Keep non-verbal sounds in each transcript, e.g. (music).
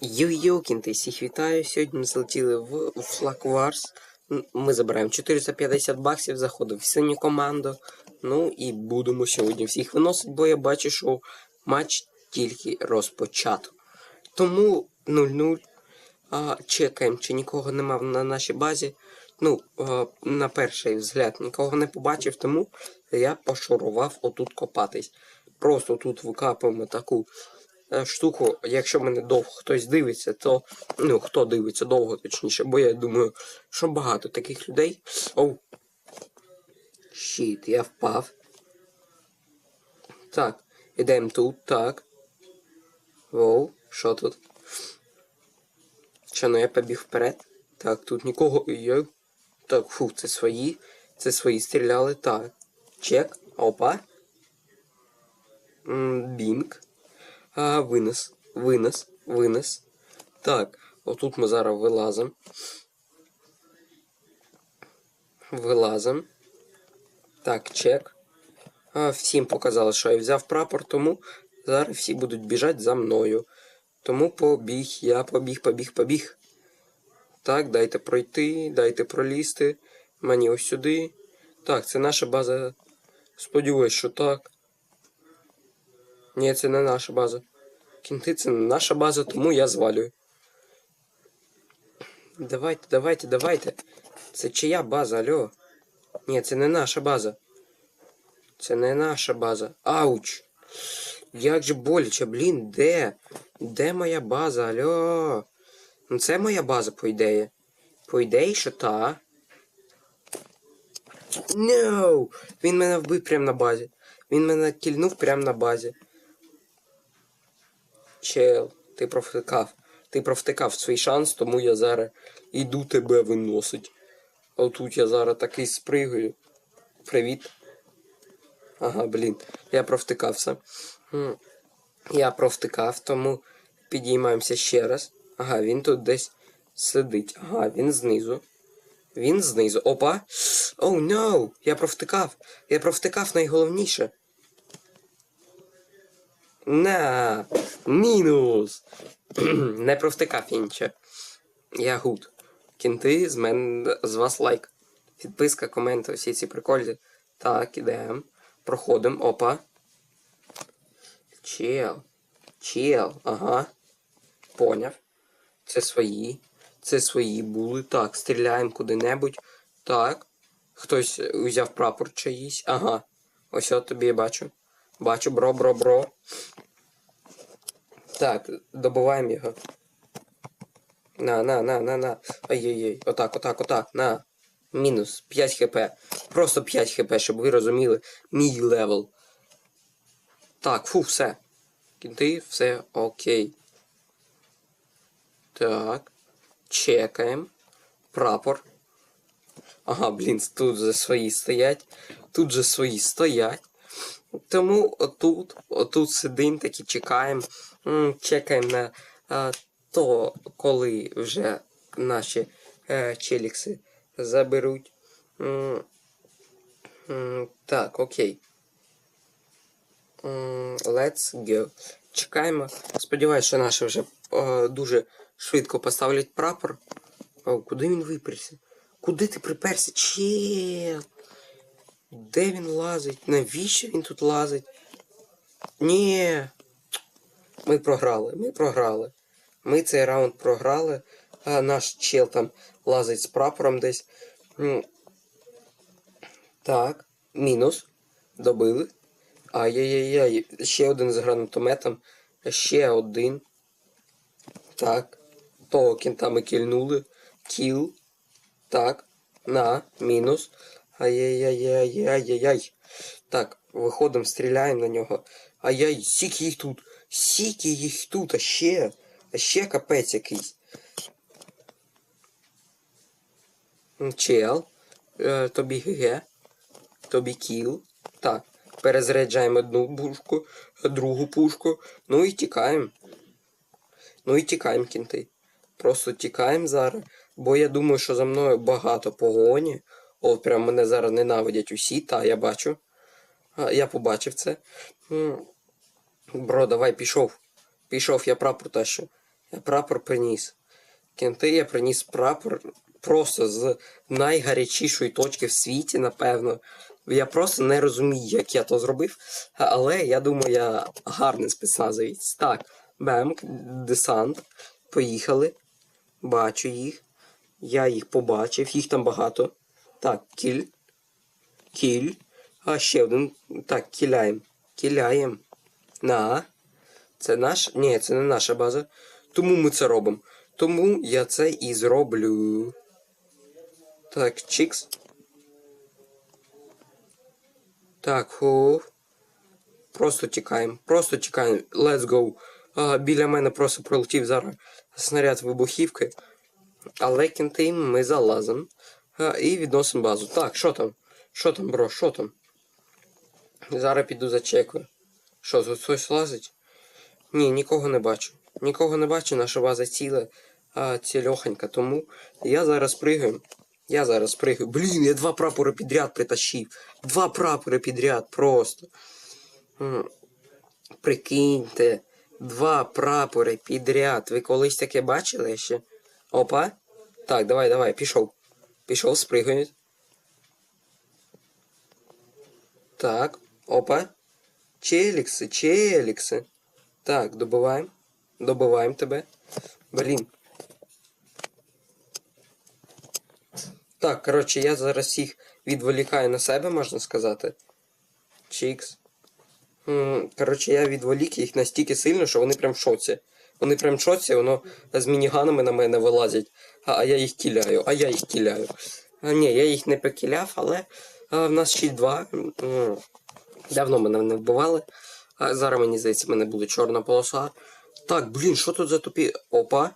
Йо-йо, кінти, всіх вітаю. Сьогодні ми залетіли в Flag Wars. Ми забираємо 450 баксів, заходимо в синю команду. Ну і будемо сьогодні всіх виносити, бо я бачу, що матч тільки розпочато. Тому 0-0. Чекаємо, чи нікого нема на нашій базі. Ну, на перший взгляд нікого не побачив, тому я пошурував отут копатись. Просто тут викапуємо таку штуку, якщо мене довго хтось дивиться, то ну хто дивиться довго, точніше, бо я думаю, що багато таких людей. Оу. Щіт, я впав. Так, ідемо тут, так. Воу, що тут? Що, ну я побіг вперед? Так, тут нікого. Є. Так, фу, це свої. Це свої стріляли. Так. Чек. Опа. Бінг. А, винес, винес, винес. Так, отут ми зараз вилазимо. Вилазимо. Так, чек. А, всім показали, що я взяв прапор, тому зараз всі будуть біжати за мною. Тому побіг, я побіг, побіг, побіг. Так, дайте пройти, дайте пролізти. Мені ось сюди. Так, це наша база. Сподіваюсь, що так. Ні, це не наша база. Кінти це наша база, тому я звалюю. Давайте, давайте, давайте. Це чия база, алло? Ні, це не наша база. Це не наша база. Ауч! Як же боляче, блін, де? Де моя база, алло? Ну це моя база, по ідеї. По ідеї, що та. No! Він мене вбив прямо на базі. Він мене кільнув прямо на базі. Чел, ти провтикав. Ти провтикав свій шанс, тому я зараз іду тебе виносить. А отут я зараз такий спригаю. Привіт. Ага, блін. Я провтикався. Я провтикав, тому підіймаємося ще раз. Ага, він тут десь сидить. Ага, він знизу. Він знизу. Опа. Оу, oh, no! Я провтикав. Я провтикав найголовніше. На, мінус. (clears throat) Не провтикав інше. Я гуд. Кінти з мене з вас лайк. Підписка, коменти, всі ці прикольні. Так, ідемо. Проходимо. Опа. Чел. Чел. Ага. Поняв. Це свої. Це свої були. Так, стріляємо куди-небудь. Так. Хтось взяв прапор чиїсь. Ага. Ось от тобі я бачу. Бачу, бро, бро, бро. Так, добуваємо його. На, на, на, на, на. Ай-яй-яй. Отак, отак, отак. На. Мінус 5 хп. Просто 5 хп, щоб ви розуміли мій левел. Так, фу, все. Кінти, все окей. Так. Чекаємо. Прапор. Ага, блін, тут же свої стоять. Тут же свої стоять. Тому отут, отут сидим, таки чекаємо. Чекаємо на то, коли вже наші е, челікси заберуть. Так, окей. М, Let's go. Чекаємо. Сподіваюсь, що наші вже е, дуже швидко поставлять прапор. О, куди він виперся? Куди ти приперся? Чел. Де він лазить? Навіщо він тут лазить? Ні. Ми програли, ми програли. Ми цей раунд програли, а наш чел там лазить з прапором десь. Так, мінус. Добили. Ай-яй-яй, ще один з гранатометом. Ще один. Так. Того кінта кільнули. Кіл. Так. На. Мінус. Ай-яй-яй-яй-яй-яй. Так, виходимо, стріляємо на нього. Ай-яй, сіки їх тут. Сіки їх тут, а ще. А ще капець якийсь. Чел. Е, тобі ГГ. Тобі кіл. Так. Перезаряджаємо одну пушку, другу пушку. Ну і тікаємо. Ну і тікаємо, кінти. Просто тікаємо зараз. Бо я думаю, що за мною багато погоні. От прям мене зараз ненавидять усі, та я бачу. Я побачив це. Бро, давай пішов. Пішов, я прапор тащу. Я прапор приніс. Кенти я приніс прапор просто з найгарячішої точки в світі, напевно. Я просто не розумію, як я то зробив. Але я думаю, я гарний спецназовець. Так, бемк, десант. Поїхали. Бачу їх. Я їх побачив, їх там багато. Так, кіль. Кіль. А ще один. Так, кіляєм. Кіляєм. На. Це наш. Ні, це не наша база. Тому ми це робимо. Тому я це і зроблю. Так, чікс. Так, ху. Просто тікаємо. Просто тікаємо. Let's go. А, біля мене просто пролетів зараз снаряд вибухівки. Але кінтим ми залазимо. А, і відносимо базу. Так, що там? Що там, бро? Що там? Зараз піду зачекаю. Що, тут хтось лазить? Ні, нікого не бачу. Нікого не бачу, наша база ціла, а цільохонька. Тому я зараз пригаю. Я зараз пригаю. Блін, я два прапори підряд притащив. Два прапори підряд просто. Прикиньте, два прапори підряд. Ви колись таке бачили ще? Опа. Так, давай, давай, пішов. Пішов, спригаю. Так, опа. Челікси, челікси. Так, добиваємо. Добиваємо тебе. Блін. Так, коротше, я зараз їх відволікаю на себе, можна сказати. Чікс. Коротше, я відволік їх настільки сильно, що вони прям в шоці. Вони прям в воно з мініганами на мене вилазять, а, а я їх кіляю, а я їх кіляю. А, ні, я їх не покіляв, але а, в нас ще два. М, Давно мене не вбивали. А зараз мені здається, в мене буде чорна полоса. Так, блін, що тут за тупі. Опа.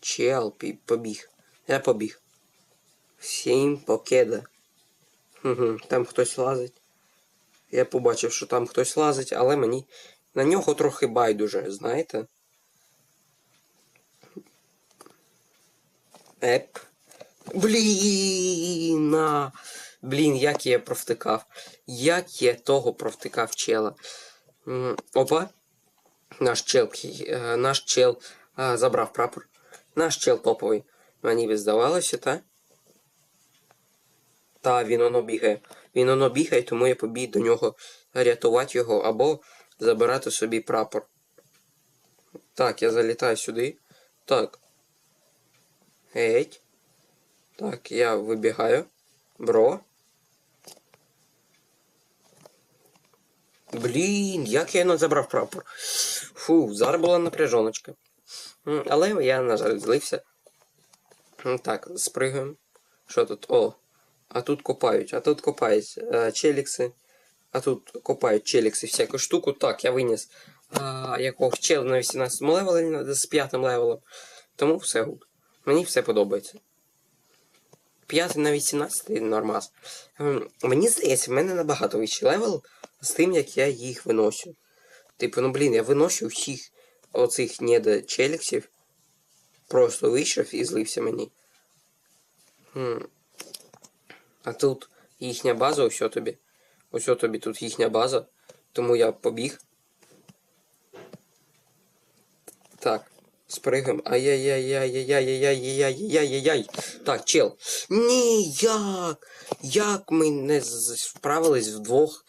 Чел, побіг. Я побіг. Всім покеда. Угу, там хтось лазить. Я побачив, що там хтось лазить, але мені на нього трохи байдуже, знаєте? Еп. Блін. Блін, як я провтикав. Як я того провтикав чела. Опа. Наш чел, е, наш чел е, забрав прапор. Наш чел топовий. Мені би здавалося, та? Та, він воно бігає. Він воно бігає, тому я побіг до нього рятувати його або забирати собі прапор. Так, я залітаю сюди. Так. Геть. Так, я вибігаю. Бро. Блін, як я не забрав прапор. Фу, зараз була напряжоночка. Але я, на жаль, злився. Так, спригаємо. Що тут? О. А тут копають, а тут копають е, челікси. А тут копають челікси всяку штуку. Так, я виніс а, якогось чел на 18 левелі з 5 левелом. Тому все гуд. Мені все подобається. 5 на 18 нормас. Ем, Мені здається, в мене набагато вищий левел з тим, як я їх виношу. Типу, ну блін, я виношу всіх оцих недочеліксів. Просто вийшов і злився мені. А тут їхня база, ось тобі. Ось тобі тут їхня база. Тому я побіг. Так, спригаємо. Ай-яй-яй-яй-яй-яй-яй-яй-яй-яй-яй-яй. Так, чел. Ні, як? Ми не справились вдвох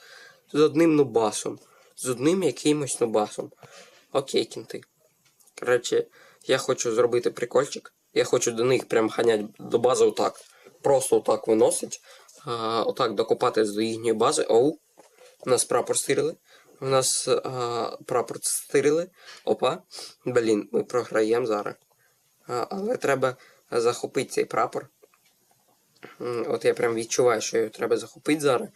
з одним нубасом? З одним якимось нубасом. Окей, кінти. Коротше, я хочу зробити прикольчик. Я хочу до них прям ганять до бази отак. Просто отак виносить. А, отак докопатись до їхньої бази. Оу. Нас прапор стирили. У нас а, прапор стирили. Опа. Блін, ми програємо зараз. А, але треба захопити цей прапор. От я прям відчуваю, що його треба захопити зараз.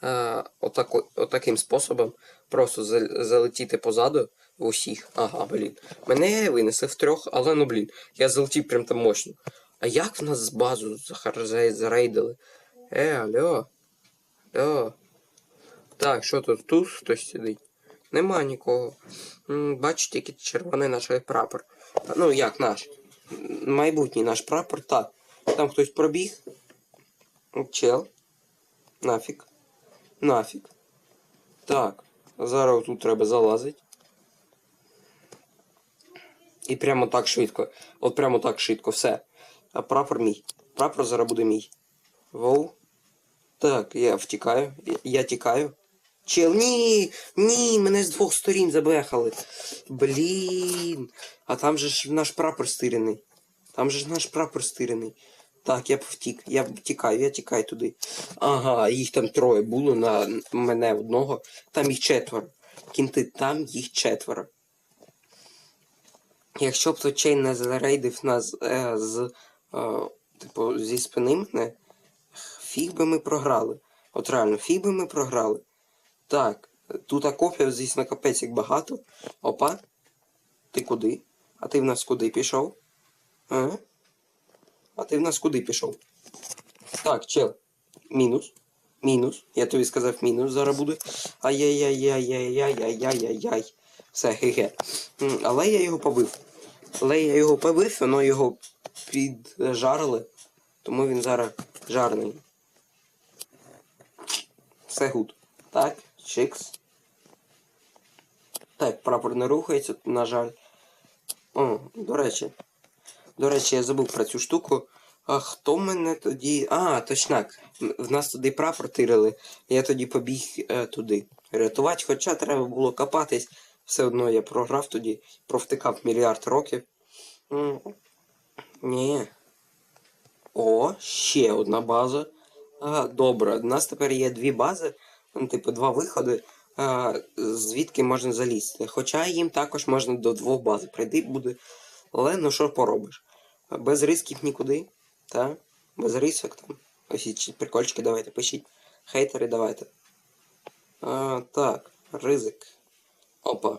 А, отако, отаким способом. Просто залетіти позаду усіх. Ага, блін. Мене винесли в трьох, але ну блін, я залетів прям там мощно. А як в нас з базу зарейдили? Е, алло. Алло. Так, що тут? Тут хтось сидить? Нема нікого. Бачу тільки червоний наш прапор. Ну, як наш? Майбутній наш прапор, так. Там хтось пробіг. Чел. Нафіг. Нафіг. Так. Зараз тут треба залазити. І прямо так швидко. От прямо так швидко, все. А прапор мій. Прапор зараз буде мій. Воу. Так, я втікаю. Я тікаю. Чел, ні! Ні, мене з двох сторін забехали. Блін. А там же ж наш прапор стирений. Там же ж наш прапор стирений. Так, я б втік. Я б тікаю, я тікаю туди. Ага, їх там троє було на мене одного. Там їх четверо. Кінти, там їх четверо. Якщо б то Чейн не зарейдив нас е, з, е, типу, зі спини мене, фіг би ми програли. От реально, фіг би ми програли. Так, тут копів, звісно, капець як багато. Опа. Ти куди? А ти в нас куди пішов? А? А ти в нас куди пішов? Так, чел. Мінус. Мінус. Я тобі сказав мінус зараз буде. Ай-яй-яй-яй-яй-яй-яй-яй-яй. Все, хе-хе. Але я його побив. Але я його побив, воно його піджарили. Тому він зараз жарний. Все гуд. Так, чикс. Так, прапор не рухається, на жаль. О, до речі. До речі, я забув про цю штуку. А хто мене тоді. А, точнак. В нас туди прапор тирили. Я тоді побіг е, туди. Рятувати, хоча треба було копатись. Все одно я програв тоді, провтикав мільярд років. Ні. О, ще одна база. А, добре, у нас тепер є дві бази, ну, типу, два виходи, а, звідки можна залізти. Хоча їм також можна до двох баз прийти буде. Але ну що поробиш? Без рисків нікуди. Та? Без рисок там. Ось ці прикольчики давайте пишіть. Хейтери давайте. А, так, ризик. Опа.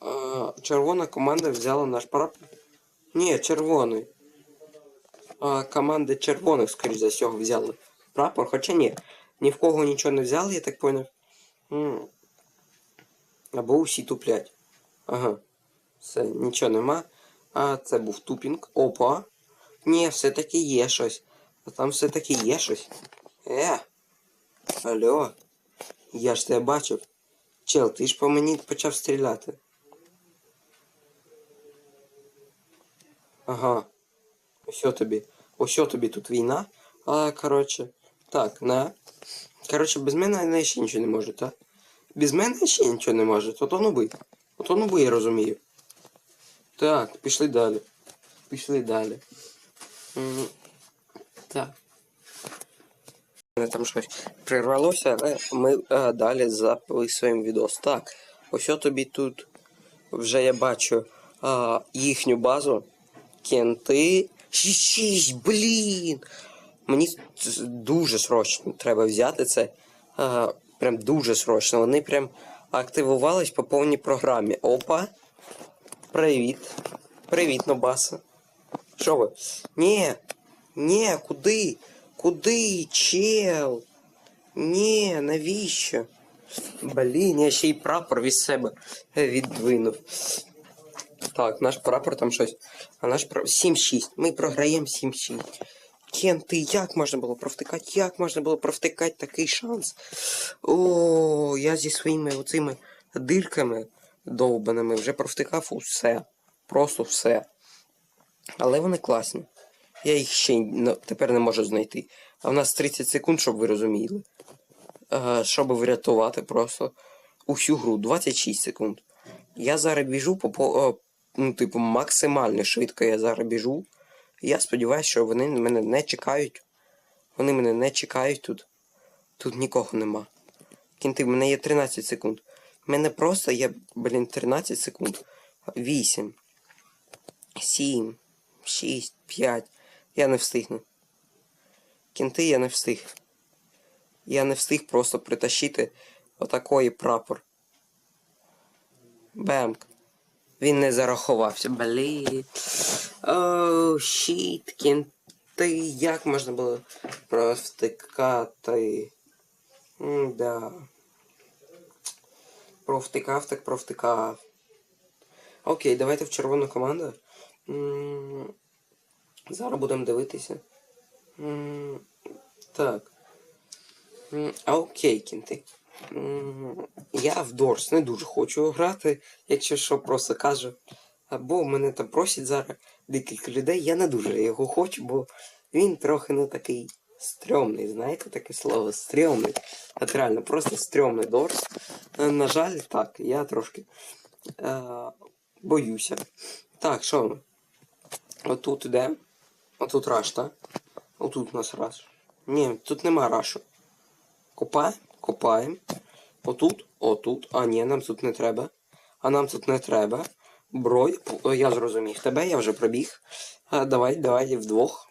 А, червона команда взяла наш прапор. Ні, червоний. А, команди червоних, скоріш за всього, взяли прапор, хоча ні. Ні в кого нічого не взяли, я так поняв. Або усі туплять. Ага. Все, нічого нема. А це був тупінг. Опа. Ні, все-таки є щось. А там все-таки є щось. Е. Алло. Я ж тебе бачив. Чел, ти ж по мені почав стріляти. Ага. Ось тобі. Ось тобі тут війна. А, коротше. Так, на. Коротше, без мене вони ще нічого не може, так? Без мене ще нічого не може. То то нуби. Ото нуби, я розумію. Так, пішли далі. Пішли далі. Так. Мене там щось прервалося, але ми е, далі записуємо відос. Так, ось тобі тут вже я бачу а, їхню базу. Кенти. Шість, блін. Мені дуже срочно треба взяти це. А, прям дуже срочно. Вони прям активувались по повній програмі. Опа. Привіт. Привіт, Нобаса. Що ви? Ні. Ні, куди? Куди, чел? Ні, навіщо? Блін, я ще й прапор від себе віддвинув. Так, наш прапор там щось. А наш прапор 7-6. Ми програємо 7-6. Кен, ти як можна було провтикати? Як можна було провтикати такий шанс? О, я зі своїми оцими дирками довбаними вже провтикав усе. Просто все. Але вони класні. Я їх ще тепер не можу знайти. А в нас 30 секунд, щоб ви розуміли. Е, щоб врятувати просто усю гру. 26 секунд. Я зараз біжу по, по ну, типу, максимально швидко я зараз біжу. Я сподіваюся, що вони мене не чекають. Вони мене не чекають тут. Тут нікого нема. Кінти, в мене є 13 секунд. В мене просто є, блін, 13 секунд. 8. 7. 6, 5. Я не встигну. Кінти я не встиг. Я не встиг просто притащити отакої прапор. Бемк. Він не зарахувався. Блін. Оу, щіт, кінти. Як можна було провтикати? Да. Провтикав, так провтикав. Окей, давайте в червону команду. Зараз будемо дивитися. Так. Окей, кінти. Я в Дорс не дуже хочу грати, якщо що, просто кажу. Або мене там просять зараз декілька людей. Я не дуже його хочу, бо він трохи ну такий стрьомний, знаєте таке слово? Стрьомний. От реально, просто стрьомний дорс. Е, На жаль, так, я трошки е, боюся. Так, що ми? Отут іде. Отут раш, так? Отут у нас раш. Ні, тут нема рашу. Копаємо, копаємо. Отут, отут. А, ні, нам тут не треба. А нам тут не треба. Брой. Я зрозумів тебе, я вже пробіг. А, давай, давай вдвох.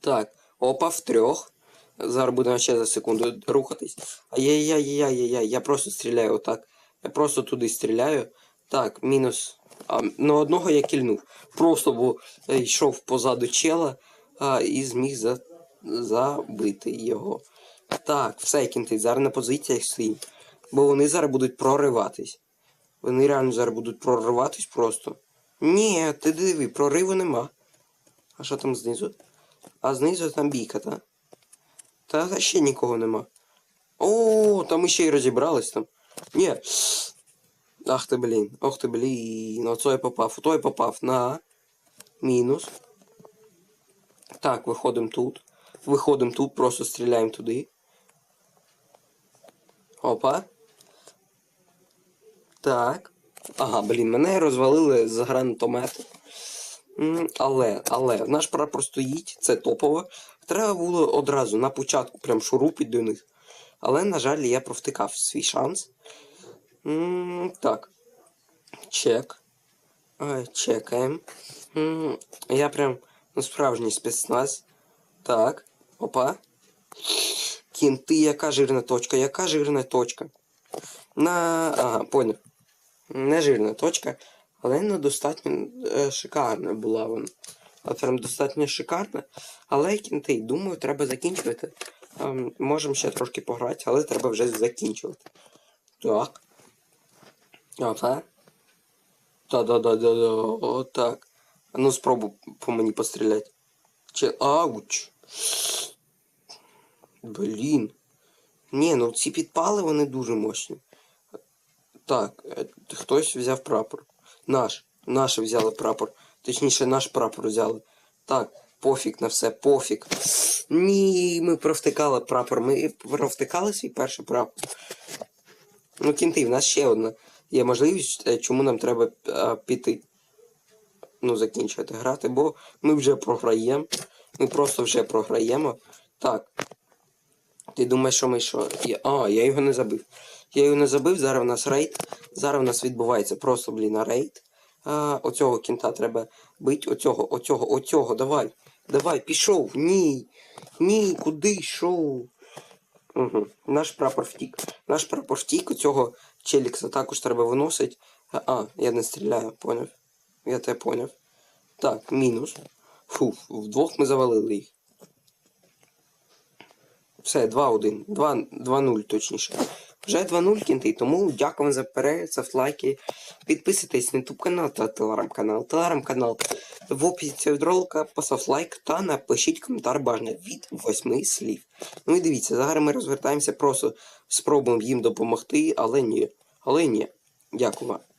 Так, опа, в трьох. Зараз будемо ще за секунду рухатись. Ай-яй-яй-яй-яй-яй. Я просто стріляю отак. Я просто туди стріляю. Так, мінус. А, ну одного я кільнув. Просто бо е, йшов позаду чела а, і зміг за, забити його. Так, все кінти. Зараз на позиціях стоїть. Бо вони зараз будуть прориватись. Вони реально зараз будуть прориватись просто. Ні, ти диви, прориву нема. А що там знизу? А знизу там бійка, та? Та ще нікого нема. О, там ще й розібрались там. Ні. Ах ти блін, ох ти блін. Оце я попав. Ото я попав на мінус. Так, виходимо тут. Виходимо тут, просто стріляємо туди. Опа. Так. Ага, блін, мене розвалили з гранатомету. Але, але, наш прапор стоїть, це топово. Треба було одразу на початку прям шурупить до них. Але, на жаль, я провтикав свій шанс. Так. Чек. Чекаємо. Я прям ну, справжній спецназ. Так. Опа. Кінти, яка жирна точка, яка жирна точка. На. Ага, поняв. Не жирна точка, але не достатньо е, шикарна була вона. А прям достатньо шикарна. Але кінти, думаю, треба закінчувати. Ем, можемо ще трошки пограти, але треба вже закінчувати. Так. Опа. Та-да-да-да-да. Отак. Ну спробуй по мені постріляти. Чи. Ауч. Блін. Ні, ну ці підпали вони дуже мощні. Так, е, хтось взяв прапор. Наш. Наші взяли прапор. Точніше, наш прапор взяли. Так, пофіг на все, пофіг. Ні, ми провтикали прапор. Ми провтикали свій перший прапор. Ну, кінти, в нас ще одна є можливість, е, чому нам треба е, піти. Ну, закінчувати грати, бо ми вже програємо. Ми просто вже програємо. Так. Ти думаєш, що ми що? А, я його не забив. Я його не забив, зараз у нас рейд. Зараз у нас відбувається просто, блін, рейд. А, оцього кінта треба бити. Оцього, оцього, оцього, давай. Давай, пішов. Ні. Ні, куди йшов? Угу. Наш прапор втік. Наш прапор втік, оцього челікса також треба виносити. А, а, я не стріляю, поняв. Я тебе поняв. Так, мінус. Фу, вдвох ми завалили їх. Все, 2-1. 2-0 точніше. Вже 2-0 кінти, тому дякую вам за перегляд, ставте лайки. Підписуйтесь на YouTube канал та телеграм-канал. Телеграм-канал в описі цього ролика, поставте лайк та напишіть коментар бажано від 8 слів. Ну і дивіться, зараз ми розвертаємося, просто спробуємо їм допомогти, але ні. Але ні. Дякую вам.